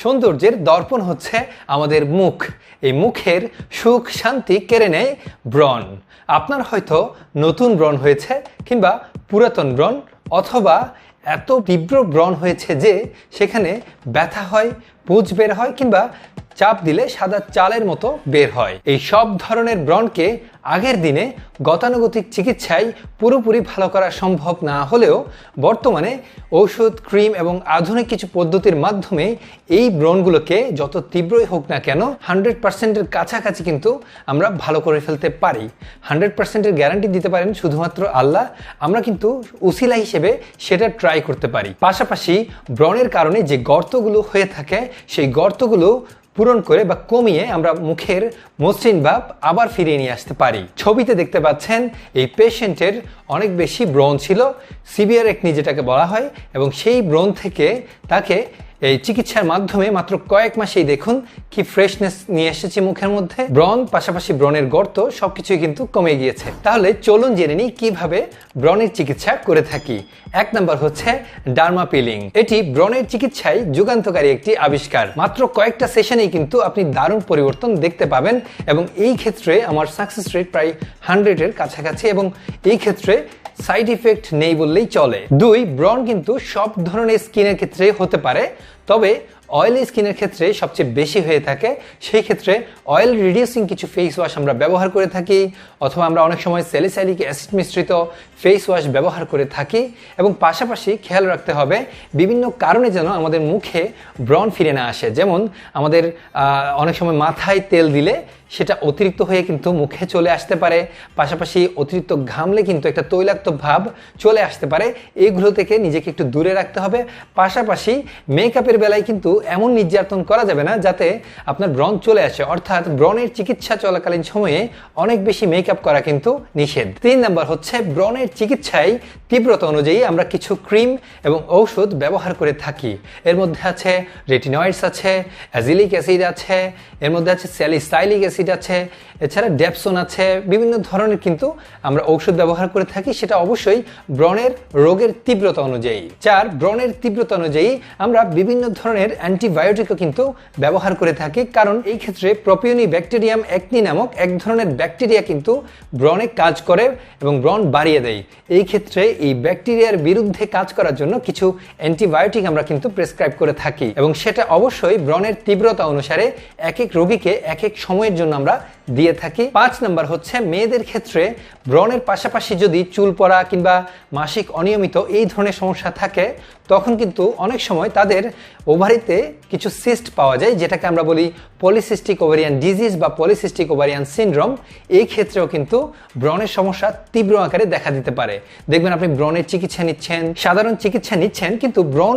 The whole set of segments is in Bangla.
সৌন্দর্যের দর্পণ হচ্ছে আমাদের মুখ। এই মুখের সুখ শান্তি কেড়ে নেয় ব্রণ। আপনার হয়তো নতুন ব্রণ হয়েছে কিংবা পুরাতন ব্রণ অথবা এত তীব্র ব্রণ হয়েছে যে সেখানে ব্যথা হয়, পুঁজ বের হয় কিংবা চাপ দিলে সাদা চালের মতো বের হয়। এই সব ধরনের ব্রণকে আগের দিনে গতানুগতিক চিকিৎসায় পুরোপুরি ভালো করা সম্ভব না হলেও বর্তমানে ঔষধ, ক্রিম এবং আধুনিক কিছু পদ্ধতির মাধ্যমে এই ব্রণগুলোকে যত তীব্রই হোক না কেন হান্ড্রেড পার্সেন্টের কাছাকাছি কিন্তু আমরা ভালো করে ফেলতে পারি। হান্ড্রেড পার্সেন্টের গ্যারান্টি দিতে পারেন শুধুমাত্র আল্লাহ। আমরা কিন্তু উসিলা হিসেবে সেটা ট্রাই করতে পারি। পাশাপাশি ব্রণের কারণে যে গর্তগুলো হয়ে থাকে, সেই গর্তগুলো পূরণ করে বা কমিয়ে আমরা মুখের মসৃণ ভাব আবার ফিরিয়ে নিয়ে আসতে পারি। ছবিতে দেখতে পাচ্ছেন এই পেশেন্টের অনেক বেশি ব্রণ ছিল। সিভিয়ার একনি যেটাকে বলা হয় এবং সেই ব্রণ থেকে তাকে এই চিকিৎসার মাধ্যমে মাত্র কয়েক মাসেই দেখুন কি ফ্রেশনেস নিয়ে এসেছে মুখের মধ্যে। ব্রণ, পাশাপাশি ব্রণের গর্ত সবকিছুই কিন্তু কমে গিয়েছে। তাহলে চলুন জেনে নিই কীভাবে ব্রণের চিকিৎসা করে থাকি। এক নম্বর হচ্ছে ডার্মা পিলিং। এটি ব্রণের চিকিৎসায় যুগান্তকারী একটি আবিষ্কার। মাত্র কয়েকটা সেশনেই কিন্তু আপনি দারুণ পরিবর্তন দেখতে পাবেন এবং এই ক্ষেত্রে আমার সাকসেস রেট প্রায় হান্ড্রেডের কাছাকাছি এবং এই ক্ষেত্রে সাইড ইফেক্ট নেই বললেই চলে। দুই, ব্রণ কিন্তু সব ধরনের স্কিনের ক্ষেত্রে হতে পারে, তবে অয়েলি স্কিনের ক্ষেত্রে সবচেয়ে বেশি হয়ে থাকে। সেই ক্ষেত্রে অয়েল রিডিউসিং কিছু ফেস ওয়াশ আমরা ব্যবহার করে থাকি, অথবা আমরা অনেক সময় স্যালিসাইলিক অ্যাসিড মিশ্রিত ফেস ওয়াশ ব্যবহার করে থাকি, এবং পাশাপাশি খেয়াল রাখতে হবে বিভিন্ন কারণে যেন আমাদের মুখে ব্রণ ফিরে না আসে। যেমন আমাদের অনেক সময় মাথায় তেল দিলে সেটা অতিরিক্ত হয়ে কিন্তু মুখে চলে আসতে পারে। পাশাপাশি অতিরিক্ত ঘামলে কিন্তু একটা তৈলাক্ত ভাব চলে আসতে পারে। এইগুলো থেকে নিজেকে একটু দূরে রাখতে হবে। পাশাপাশি মেকআপের বেলায় কিন্তু এমন নির্যাতন করা যাবে না যাতে আপনার ব্রণ চলে আসে। অর্থাৎ ব্রণের চিকিৎসা চলাকালীন সময়ে অনেক বেশি মেকআপ করা কিন্তু নিষেধ। তিন নাম্বার হচ্ছে ব্রণের চিকিৎসায় তীব্রতা অনুযায়ী আমরা কিছু ক্রিম এবং ঔষধ ব্যবহার করে থাকি। এর মধ্যে আছে রেটিনয়েডস আছে, অ্যাজিলিক অ্যাসিড আছে, এর মধ্যে আছে স্যালিসাইলিক অ্যাসিড আছে, এছাড়া ড্যাপসন আছে, বিভিন্ন ধরনের কিন্তু আমরা ঔষধ ব্যবহার করে থাকি। সেটা অবশ্যই ব্রণের রোগের তীব্রতা অনুযায়ী। চার, ব্রণের তীব্রতা অনুযায়ী আমরা বিভিন্ন ধরনের অ্যান্টিবায়োটিকও কিন্তু ব্যবহার করে থাকি। কারণ এই ক্ষেত্রে প্রপিওনি ব্যাকটেরিয়াম একনি নামক এক ধরনের ব্যাকটেরিয়া কিন্তু ব্রণে কাজ করে এবং ব্রণ বাড়িয়ে দেয়। এই ক্ষেত্রে এই ব্যাকটেরিয়ার বিরুদ্ধে কাজ করার জন্য কিছু অ্যান্টিবায়োটিক আমরা কিন্তু প্রেসক্রাইব করে থাকি। এবং সেটা অবশ্যই ব্রণের তীব্রতা অনুসারে এক এক রোগীকে এক এক সময়ের জন্য আমরা দিয়ে থাকি। পাঁচ নাম্বার হচ্ছে মেয়েদের ক্ষেত্রে ব্রণের পাশাপাশি যদি চুল পড়া কিংবা মাসিক অনিয়মিত এই ধরনের সমস্যা থাকে, তখন কিন্তু অনেক সময় তাদের ওভারিতে কিছু সিস্ট পাওয়া যায়, যেটাকে আমরা বলি পলিসিস্টিক ওভারিয়ান ডিজিজ বা পলিসিস্টিক ওভারিয়ান সিন্ড্রোম এই ক্ষেত্রেও কিন্তু ব্রণের সমস্যা তীব্র আকারে দেখা দিতে পারে। দেখবেন আপনি ব্রণের চিকিৎসা নিচ্ছেন, সাধারণ চিকিৎসা নিচ্ছেন, কিন্তু ব্রণ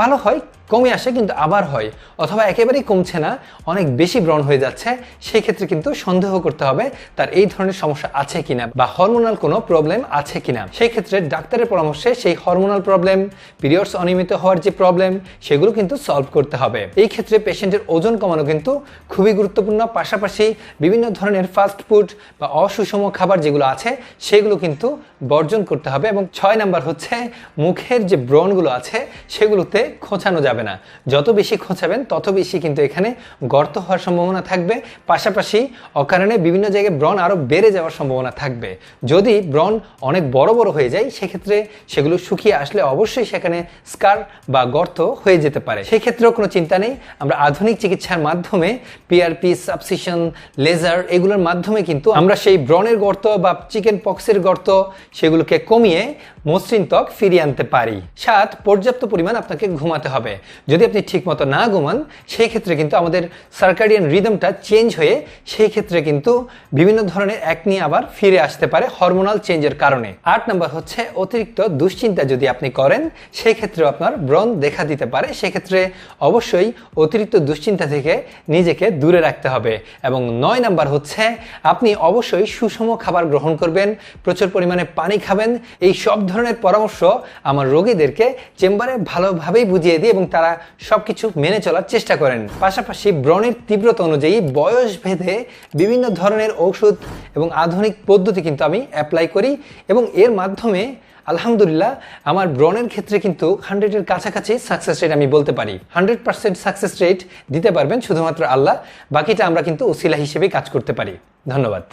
ভালো হয় কমে আসে কিন্তু আবার হয়, অথবা একেবারেই কমছে না, অনেক বেশি ব্রণ হয়ে যাচ্ছে, সেই ক্ষেত্রে কিন্তু সন্দেহ করতে হবে তার এই ধরনের সমস্যা আছে কিনা বা হরমোনাল কোনো প্রবলেম আছে কিনা। সেই ক্ষেত্রে ডাক্তারের পরামর্শে সেই হরমোনাল প্রবলেম, পিরিয়ডস অনিয়মিত হওয়ার যে প্রবলেম, সেগুলো কিন্তু সলভ করতে হবে। এই ক্ষেত্রে পেশেন্টের ওজন কমানো কিন্তু খুবই গুরুত্বপূর্ণ, পাশাপাশি বিভিন্ন ধরনের ফাস্ট ফুড বা অসুষম খাবার যেগুলো আছে, সেগুলো কিন্তু বর্জন করতে হবে এবং ছয় নাম্বার হচ্ছে মুখের যে ব্রণগুলো আছে, সেগুলোতে খোঁচানো যাবে না। যত বেশি খোঁচাবেন, তত বেশি কিন্তু এখানে গর্ত হওয়ার সম্ভাবনা থাকবে। পাশাপাশি অকারণে বিভিন্ন জায়গায় ব্রণ আরও বেড়ে যাওয়ার সম্ভাবনা থাকবে। যদি ব্রণ অনেক বড় বড় হয়ে যায়, সেক্ষেত্রে সেগুলো শুকিয়ে আসলে অবশ্যই সেখানে স্কার বা গর্ত হয়ে যেতে পারে। সেক্ষেত্রেও কোনো চিন্তা নেই। আমরা আধুনিক চিকিৎসার মাধ্যমে পিআরপি সাবসিশন লেজার এগুলোর মাধ্যমে কিন্তু আমরা সেই ব্রণের গর্ত বা চিকেন পক্সের গর্ত সেগুলোকে কমিয়ে মসৃণ ত্বক ফিরিয়ে আনতে পারি। সাত পর্যাপ্ত পরিমাণ আপনাকে ঘুমাতে হবে। যদি আপনি ঠিকমতো না ঘুমান, সেই ক্ষেত্রে কিন্তু আমাদের সার্কাডিয়ান রিদমটা চেঞ্জ হয়ে সেই ক্ষেত্রে কিন্তু বিভিন্ন ধরনের একনি আবার ফিরে আসতে পারে হরমোনাল চেঞ্জের কারণে। আট নম্বর হচ্ছে অতিরিক্ত দুশ্চিন্তা যদি আপনি করেন, সেই ক্ষেত্রেও আপনার ব্রণ দেখা দিতে পারে। সেক্ষেত্রে অবশ্যই অতিরিক্ত দুশ্চিন্তা থেকে নিজেকে দূরে রাখতে হবে। এবং নয় নাম্বার হচ্ছে আপনি অবশ্যই সুষম খাবার গ্রহণ করবেন, প্রচুর পরিমাণে পানি খাবেন। এই সব ধরনের পরামর্শ আমার রোগীদেরকে চেম্বারে ভালোভাবেই বুঝিয়ে দিই এবং তারা সব কিছু মেনে চলার চেষ্টা করেন। পাশাপাশি ব্রণের তীব্রতা অনুযায়ী বয়স ভেদে বিভিন্ন ধরনের ঔষধ এবং আধুনিক পদ্ধতি কিন্তু আমি অ্যাপ্লাই করি এবং এর মাধ্যমে আলহামদুলিল্লাহ আমার ব্রণের ক্ষেত্রে কিন্তু হান্ড্রেডের কাছাকাছি সাকসেস রেট আমি বলতে পারি। হান্ড্রেড পার্সেন্ট সাকসেস রেট দিতে পারবেন শুধুমাত্র আল্লাহ, বাকিটা আমরা কিন্তু ওসিলা হিসেবে কাজ করতে পারি। ধন্যবাদ।